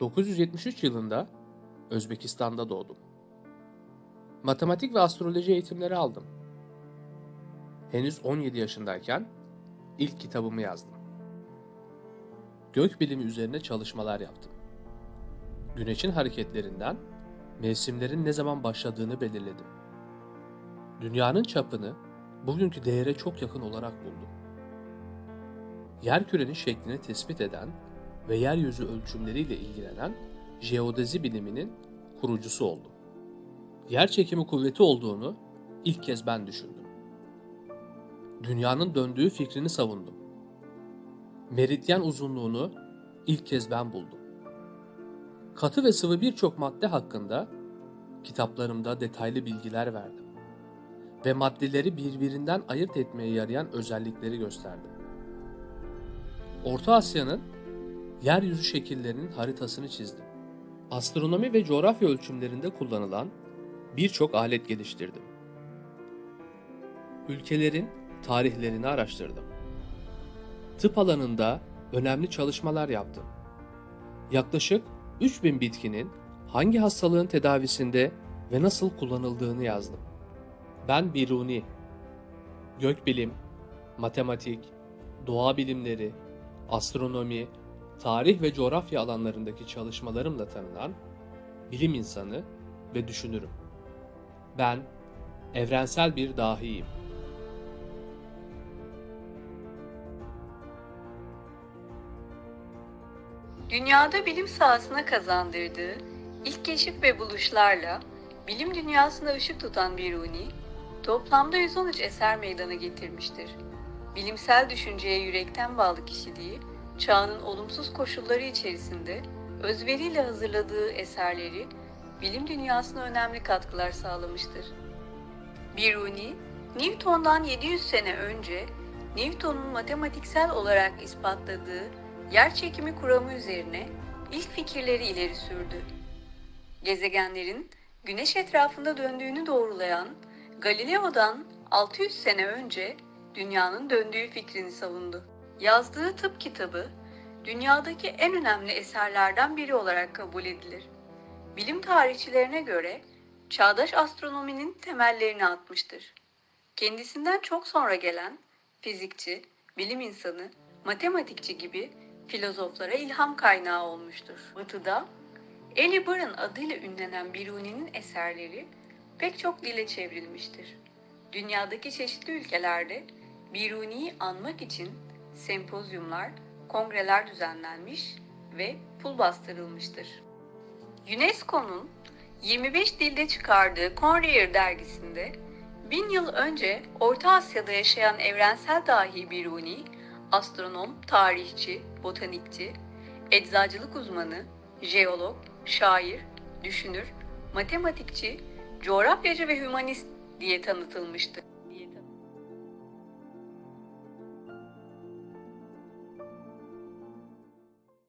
973 yılında Özbekistan'da doğdum. Matematik ve astroloji eğitimleri aldım. Henüz 17 yaşındayken ilk kitabımı yazdım. Gök bilimi üzerine çalışmalar yaptım. Güneşin hareketlerinden mevsimlerin ne zaman başladığını belirledim. Dünyanın çapını bugünkü değere çok yakın olarak buldum. Yerkürenin şeklini tespit eden ve yeryüzü ölçümleriyle ilgilenen jeodezi biliminin kurucusu oldum. Yer çekimi kuvveti olduğunu ilk kez ben düşündüm. Dünyanın döndüğü fikrini savundum. Meridyen uzunluğunu ilk kez ben buldum. Katı ve sıvı birçok madde hakkında kitaplarımda detaylı bilgiler verdim ve maddeleri birbirinden ayırt etmeye yarayan özellikleri gösterdim. Orta Asya'nın yeryüzü şekillerinin haritasını çizdim. Astronomi ve coğrafya ölçümlerinde kullanılan birçok alet geliştirdim. Ülkelerin tarihlerini araştırdım. Tıp alanında önemli çalışmalar yaptım. Yaklaşık 3000 bitkinin hangi hastalığın tedavisinde ve nasıl kullanıldığını yazdım. Ben Biruni. Gökbilim, matematik, doğa bilimleri, astronomi, tarih ve coğrafya alanlarındaki çalışmalarımla tanınan bilim insanı ve düşünürüm. Ben evrensel bir dahiyim. Dünyada bilim sahasına kazandırdığı ilk keşif ve buluşlarla bilim dünyasına ışık tutan Biruni, toplamda 113 eser meydana getirmiştir. Bilimsel düşünceye yürekten bağlı kişiliği, çağının olumsuz koşulları içerisinde özveriyle hazırladığı eserleri bilim dünyasına önemli katkılar sağlamıştır. Biruni, Newton'dan 700 sene önce Newton'un matematiksel olarak ispatladığı yer çekimi kuramı üzerine ilk fikirleri ileri sürdü. Gezegenlerin güneş etrafında döndüğünü doğrulayan Galileo'dan 600 sene önce dünyanın döndüğü fikrini savundu. Yazdığı tıp kitabı dünyadaki en önemli eserlerden biri olarak kabul edilir. Bilim tarihçilerine göre çağdaş astronominin temellerini atmıştır. Kendisinden çok sonra gelen fizikçi, bilim insanı, matematikçi gibi filozoflara ilham kaynağı olmuştur. Batı'da Eli Barın adıyla ünlenen Biruni'nin eserleri pek çok dile çevrilmiştir. Dünyadaki çeşitli ülkelerde Biruni'yi anmak için sempozyumlar, kongreler düzenlenmiş ve pul bastırılmıştır. UNESCO'nun 25 dilde çıkardığı Conreyer dergisinde bin yıl önce Orta Asya'da yaşayan evrensel dahi Biruni, astronom, tarihçi, botanikçi, eczacılık uzmanı, jeolog, şair, düşünür, matematikçi, coğrafyacı ve hümanist diye tanıtılmıştı.